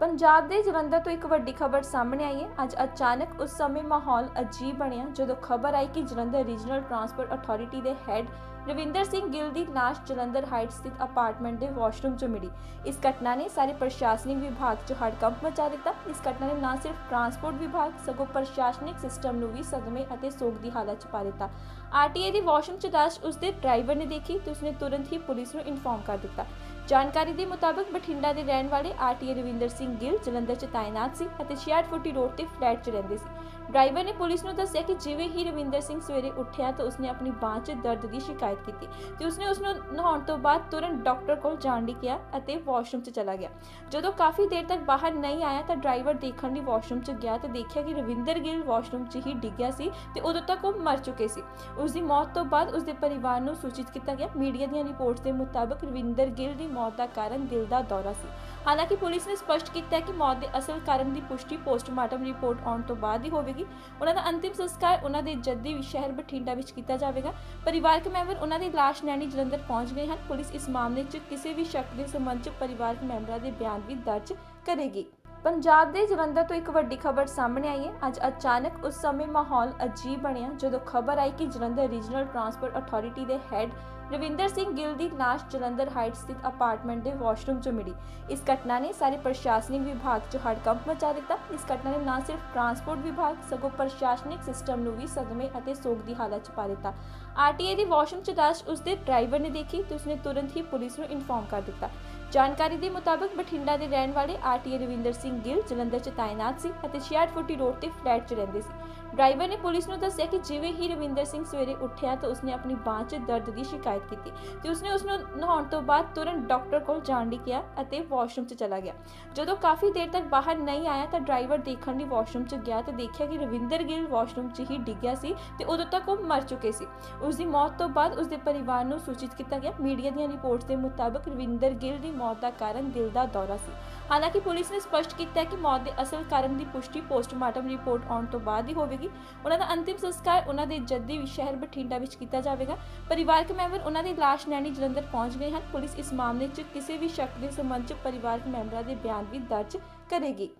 ਪੰਜਾਬ ਦੇ ਜਲੰਧਰ ਤੋਂ ਇੱਕ ਵੱਡੀ ਖਬਰ ਸਾਹਮਣੇ ਆਈ ਹੈ। ਅੱਜ ਅਚਾਨਕ ਉਸ ਸਮੇਂ ਮਾਹੌਲ ਅਜੀਬ ਬਣਿਆ, ਜਦੋਂ ਖਬਰ ਆਈ ਕਿ ਜਲੰਧਰ ਰੀਜਨਲ ਟਰਾਂਸਪੋਰਟ ਅਥਾਰਟੀ ਦੇ ਹੈੱਡ ਰਵਿੰਦਰ ਸਿੰਘ ਗਿੱਲ ਦੀ ਲਾਸ਼ ਜਲੰਧਰ ਹਾਈਟ ਸਥਿਤ ਅਪਾਰਟਮੈਂਟ ਦੇ ਵਾਸ਼ਰੂਮ 'ਚ ਮਿਲੀ। ਇਸ ਘਟਨਾ ਨੇ ਸਾਰੇ ਪ੍ਰਸ਼ਾਸਨਿਕ ਵਿਭਾਗ 'ਚ ਹੜਕੰਪ ਮਚਾ ਦਿੱਤਾ। ਇਸ ਘਟਨਾ ਨੇ ਨਾ ਸਿਰਫ ਟਰਾਂਸਪੋਰਟ ਵਿਭਾਗ, ਸਗੋਂ ਪ੍ਰਸ਼ਾਸਨਿਕ ਸਿਸਟਮ ਨੂੰ ਵੀ ਸਦਮੇ ਅਤੇ ਸੋਗ ਦੀ ਹਾਲਤ 'ਚ ਪਾ ਦਿੱਤਾ। ਆਰਟੀਏ ਦੀ ਵਾਸ਼ਰੂਮ 'ਚ ਲਾਸ਼ ਉਸਦੇ ਡਰਾਈਵਰ ਨੇ ਦੇਖੀ ਤੇ ਉਸਨੇ ਤੁਰੰਤ ਹੀ ਪੁਲਿਸ ਨੂੰ ਇਨਫੋਰਮ ਕਰ ਦਿੱਤਾ। ਜਾਣਕਾਰੀ ਦੇ ਮੁਤਾਬਕ ਬਠਿੰਡਾ ਦੇ ਰਹਿਣ ਵਾਲੇ R T A Ravinder Singh Gill, Jalandhar 'ਚ ਤਾਇਨਾਤ ਸੀ ਅਤੇ 66 ਫੁੱਟੀ ਰੋਡ ਤੇ ਫਲੈਟ 'ਚ ਰਹਿੰਦੇ ਸੀ। ਡਰਾਈਵਰ ਨੇ ਪੁਲਿਸ ਨੂੰ ਦੱਸਿਆ ਕਿ ਜਿਵੇਂ ਹੀ ਰਵਿੰਦਰ ਸਿੰਘ ਸਵੇਰੇ ਉੱਠਿਆ ਤਾਂ ਉਸਨੇ ਆਪਣੀ ਬਾਂਹ 'ਚ ਦਰਦ ਦੀ ਸ਼ਿਕਾਇਤ ਕੀਤੀ ਤੇ ਉਸਨੇ ਉਸ ਨੂੰ ਨਹਾਉਣ ਤੋਂ ਬਾਅਦ ਤੁਰੰਤ ਡਾਕਟਰ ਕੋਲ ਜਾਣ ਲਈ ਕਿਹਾ ਅਤੇ ਵਾਸ਼ਰੂਮ 'ਚ ਚਲਾ ਗਿਆ। ਜਦੋਂ ਕਾਫੀ ਦੇਰ ਤੱਕ ਬਾਹਰ ਨਹੀਂ ਆਇਆ ਤਾਂ ਡਰਾਈਵਰ ਦੇਖਣ ਲਈ ਵਾਸ਼ਰੂਮ 'ਚ ਗਿਆ ਤੇ ਦੇਖਿਆ ਕਿ ਰਵਿੰਦਰ ਗਿੱਲ ਵਾਸ਼ਰੂਮ 'ਚ ਹੀ ਡਿੱਗਿਆ ਸੀ ਤੇ ਉਦੋਂ ਤੱਕ ਉਹ ਮਰ ਚੁੱਕੇ ਸੀ। ਉਸ ਦੀ ਮੌਤ ਤੋਂ ਬਾਅਦ ਉਸ ਦੇ ਪਰਿਵਾਰ ਨੂੰ ਸੂਚਿਤ ਕੀਤਾ ਗਿਆ। ਮੀਡੀਆ ਦੀਆਂ ਰਿਪੋਰਟਸ ਦੇ ਮੁਤਾਬਕ ਰਵਿੰਦਰ ਗਿੱਲ ਦੀ ਮੌਤ ਦਾ ਕਾਰਨ ਦਿਲ ਦਾ ਦੌਰਾ ਸੀ। ਹਾਲਾਂਕਿ ਪੁਲਿਸ ਨੇ ਸਪਸ਼ਟ ਕੀਤਾ ਹੈ ਕਿ ਮੌਤ ਦੇ ਅਸਲ ਕਾਰਨ ਦੀ ਪੁਸ਼ਟੀ ਪੋਸਟਮਾਰਟਮ ਰਿਪੋਰਟ ਆਉਣ ਤੋਂ ਬਾਅਦ ਹੀ ਹੋਵੇਗੀ। ਉਹਨਾਂ ਦਾ ਅੰਤਿਮ ਸੰਸਕਾਰ ਉਹਨਾਂ ਦੇ ਜੱਦੀ ਸ਼ਹਿਰ ਬਠਿੰਡਾ ਵਿੱਚ ਕੀਤਾ ਜਾਵੇਗਾ। ਪਰਿਵਾਰਕ ਮੈਂਬਰ ਉਹਨਾਂ ਦੀ ਲਾਸ਼ ਨੈਣੀ ਜਲੰਧਰ ਪਹੁੰਚ ਗਏ ਹਨ। ਪੁਲਿਸ ਇਸ ਮਾਮਲੇ 'ਚ ਕਿਸੇ ਵੀ ਸ਼ੱਕ ਦੇ ਸੰਬੰਧ 'ਚ ਪਰਿਵਾਰਕ ਮੈਂਬਰਾਂ ਦੇ ਬਿਆਨ ਵੀ ਦਰਜ ਕਰੇਗੀ। ਪੰਜਾਬ ਦੇ ਜਲੰਧਰ ਤੋਂ ਇੱਕ ਵੱਡੀ ਖਬਰ ਸਾਹਮਣੇ ਆਈ ਹੈ। ਅੱਜ ਅਚਾਨਕ ਉਸ ਸਮੇਂ ਮਾਹੌਲ ਅਜੀਬ ਬਣਿਆ, ਜਦੋਂ ਖਬਰ ਆਈ ਕਿ ਜਲੰਧਰ ਰੀਜਨਲ ਟਰਾਂਸਪੋਰਟ ਅਥਾਰਟੀ ਦੇ ਹੈੱਡ ਰਵਿੰਦਰ ਸਿੰਘ ਗਿੱਲ ਦੀ ਲਾਸ਼ ਜਲੰਧਰ ਹਾਈਟ ਸਥਿਤ ਅਪਾਰਟਮੈਂਟ ਦੇ ਵਾਸ਼ਰੂਮ 'ਚ ਮਿਲੀ। ਇਸ ਘਟਨਾ ਨੇ ਸਾਰੇ ਪ੍ਰਸ਼ਾਸਨਿਕ ਵਿਭਾਗ 'ਚ ਹੜਕੰਪ ਮਚਾ ਦਿੱਤਾ। ਇਸ ਘਟਨਾ ਨੇ ਨਾ ਸਿਰਫ ਟਰਾਂਸਪੋਰਟ ਵਿਭਾਗ, ਸਗੋਂ ਪ੍ਰਸ਼ਾਸਨਿਕ ਸਿਸਟਮ ਨੂੰ ਵੀ ਸਦਮੇ ਅਤੇ ਸੋਗ ਦੀ ਹਾਲਤ 'ਚ ਪਾ ਦਿੱਤਾ। ਆਰਟੀਏ ਦੀ ਵਾਸ਼ਰੂਮ 'ਚ ਲਾਸ਼ ਉਸ ਦੇ ਡਰਾਈਵਰ ਨੇ ਦੇਖੀ ਤੇ ਉਸਨੇ ਤੁਰੰਤ ਹੀ ਪੁਲਿਸ ਨੂੰ ਇਨਫੋਰਮ ਕਰ ਦਿੱਤਾ। ਜਾਣਕਾਰੀ ਦੇ ਮੁਤਾਬਕ ਬਠਿੰਡਾ ਦੇ ਰਹਿਣ ਵਾਲੇ R T A Ravinder Singh Gill Jalandhar 'ਚ ਤਾਇਨਾਤ ਸੀ ਅਤੇ 66 ਫੁੱਟੀ ਰੋਡ ਤੇ ਫਲੈਟ 'ਚ ਰਹਿੰਦੇ ਸੀ। ਡਰਾਈਵਰ ਨੇ ਪੁਲਿਸ ਨੂੰ ਦੱਸਿਆ ਕਿ ਜਿਵੇਂ ਹੀ ਰਵਿੰਦਰ ਸਿੰਘ ਸਵੇਰੇ ਉੱਠਿਆ ਤਾਂ ਉਸਨੇ ਆਪਣੀ ਬਾਂਹ 'ਚ ਦਰਦ ਦੀ ਸ਼ਿਕਾਇਤ ਕੀਤੀ ਤੇ ਉਸਨੇ ਉਸ ਨੂੰ ਨਹਾਉਣ ਤੋਂ ਬਾਅਦ ਤੁਰੰਤ ਡਾਕਟਰ ਕੋਲ ਜਾਣ ਲਈ ਕਿਹਾ ਅਤੇ ਵਾਸ਼ਰੂਮ 'ਚ ਚਲਾ ਗਿਆ। ਜਦੋਂ ਕਾਫੀ ਦੇਰ ਤੱਕ ਬਾਹਰ ਨਹੀਂ ਆਇਆ ਤਾਂ ਡਰਾਈਵਰ ਦੇਖਣ ਲਈ ਵਾਸ਼ਰੂਮ 'ਚ ਗਿਆ ਤੇ ਦੇਖਿਆ ਕਿ ਰਵਿੰਦਰ ਗਿੱਲ ਵਾਸ਼ਰੂਮ 'ਚ ਹੀ ਡਿੱਗਿਆ ਸੀ ਤੇ ਉਦੋਂ ਤੱਕ ਉਹ ਮਰ ਚੁੱਕੇ ਸੀ। ਉਸ ਦੀ ਮੌਤ ਤੋਂ ਬਾਅਦ ਉਸ ਦੇ ਪਰਿਵਾਰ ਨੂੰ ਸੂਚਿਤ ਕੀਤਾ ਗਿਆ। ਮੀਡੀਆ ਦੀਆਂ ਰਿਪੋਰਟਸ ਦੇ ਮੁਤਾਬਕ ਰਵਿੰਦਰ ਗਿੱਲ ਦੀ ਮੌਤ ਦਾ ਕਾਰਨ ਦਿਲ ਦਾ ਦੌਰਾ ਸੀ। ਹਾਲਾਂਕਿ ਪੁਲਿਸ ਨੇ ਸਪਸ਼ਟ ਕੀਤਾ ਕਿ ਮੌਤ ਦੇ ਅਸਲ ਕਾਰਨ ਦੀ ਪੁਸ਼ਟੀ ਪੋਸਟਮਾਰਟਮ ਰਿਪੋਰਟ ਆਉਣ ਤੋਂ ਬਾਅਦ ਹੀ ਹੋਵੇਗੀ। ਉਹਨਾਂ ਦਾ ਅੰਤਿਮ ਸੰਸਕਾਰ ਉਹਨਾਂ ਦੇ ਜੱਦੀ ਸ਼ਹਿਰ ਬਠਿੰਡਾ ਵਿੱਚ ਕੀਤਾ ਜਾਵੇਗਾ। ਪਰਿਵਾਰਕ ਮੈਂਬਰ ਉਹਨਾਂ ਦੀ ਲਾਸ਼ ਨੈਣੀ ਜਲੰਧਰ ਪਹੁੰਚ ਗਏ ਹਨ। ਪੁਲਿਸ ਇਸ ਮਾਮਲੇ 'ਚ ਕਿਸੇ ਵੀ ਸ਼ੱਕ ਦੇ ਸੰਬੰਧ 'ਚ ਪਰਿਵਾਰਕ ਮੈਂਬਰਾਂ ਦੇ ਬਿਆਨ ਵੀ ਦਰਜ ਕਰੇਗੀ।